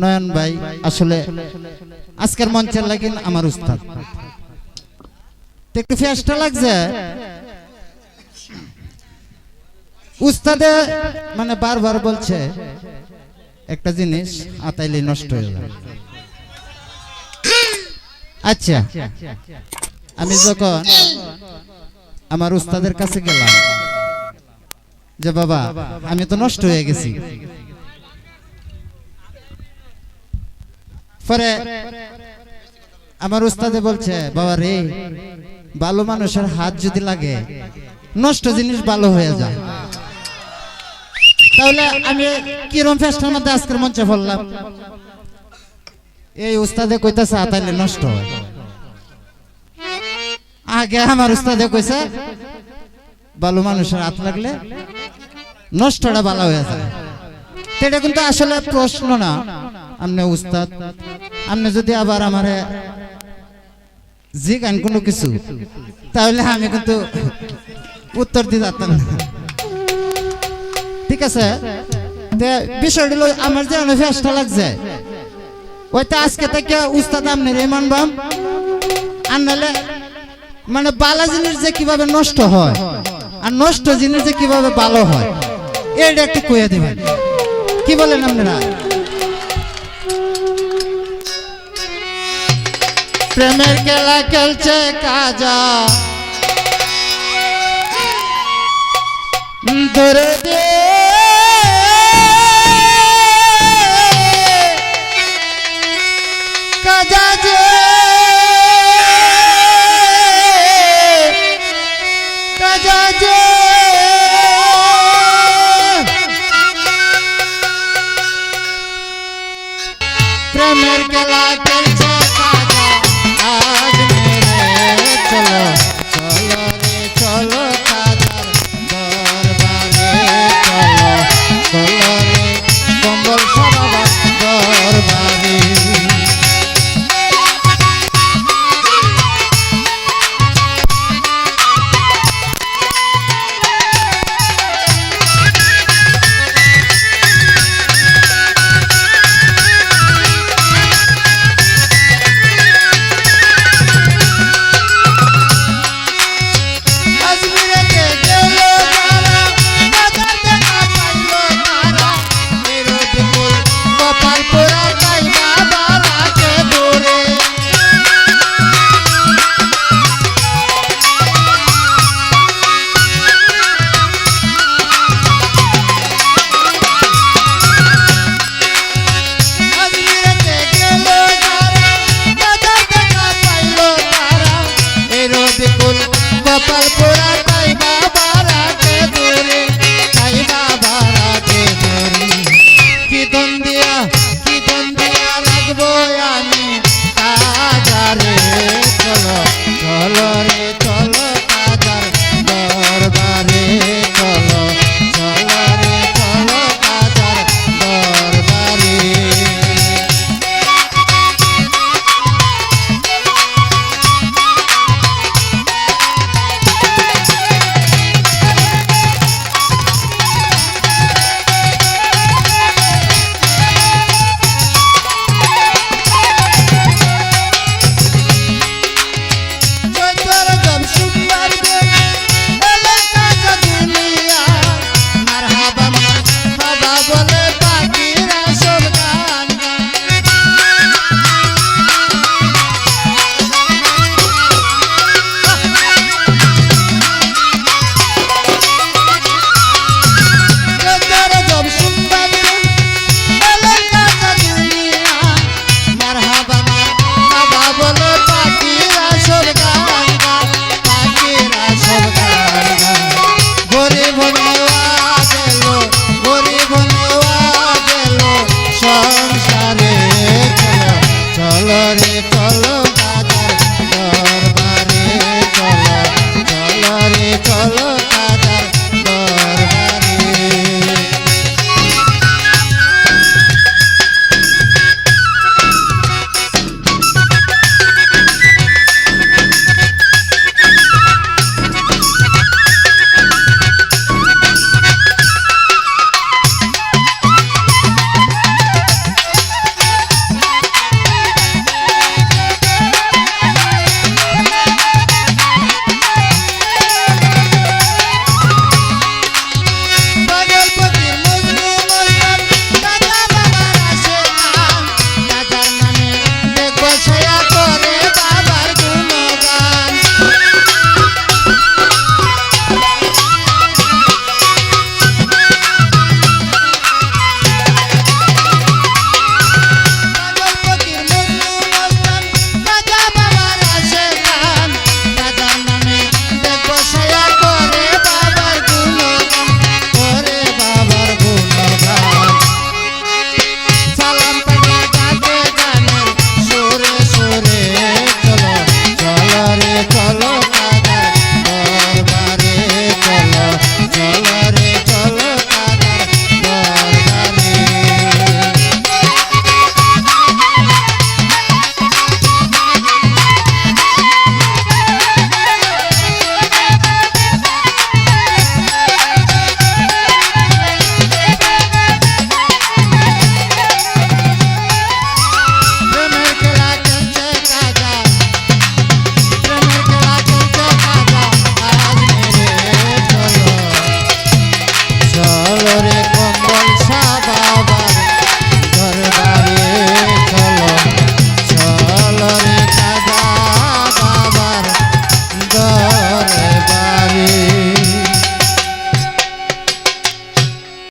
নয়ন ভাই, আসলে আজকের মঞ্চে লাগিন আমার উস্তাদ। একটু ফেসটা লাগছে? উস্তাদে মানে বারবার বলছে, একটা জিনিস আতাইলে নষ্ট হয়ে যাবে। আচ্ছা আমি যখন আমার উস্তাদের কাছে গেলাম, যে বাবা, আমি তো নষ্ট হয়ে গেছি। পরে আমার উস্তাদে বলছে, বাবা রে, ভালো মানুষের হাত যদি লাগে, নষ্ট জিনিস ভালো হয়ে যায়। তাহলে আমি কিরম ফেস্টার মধ্যে আজকের মঞ্চে বললাম এই উস্তাদে কইতাছে আতাইলে নষ্ট হয়। আগে আমার উস্তাদে কইছে, ভালো মানুষের হাত লাগলে নষ্টটা ভালো হয়ে যায়। এটা কিন্তু আসলে প্রশ্ন না। আপনি উস্তাদ আপনি যদি আবার আমারে জিগান কোনো কিছু, তাহলে আমি কিন্তু উত্তর দিতে পারতাম না। ঠিক আছে? বিষয়টা আমার যে ফেসটা লাগছে। ওইটা আজকে থেকে উস্তাদ মানবাম। আর নাহলে মানে বালা জিনিস যে কীভাবে নষ্ট হয়, আর নষ্ট জিনিস যে কীভাবে ভালো হয় এটা একটু কইয়া দিবেন। কি বলেন আপনারা প্রেমের খেলা খেলছে কাজা ধরে দে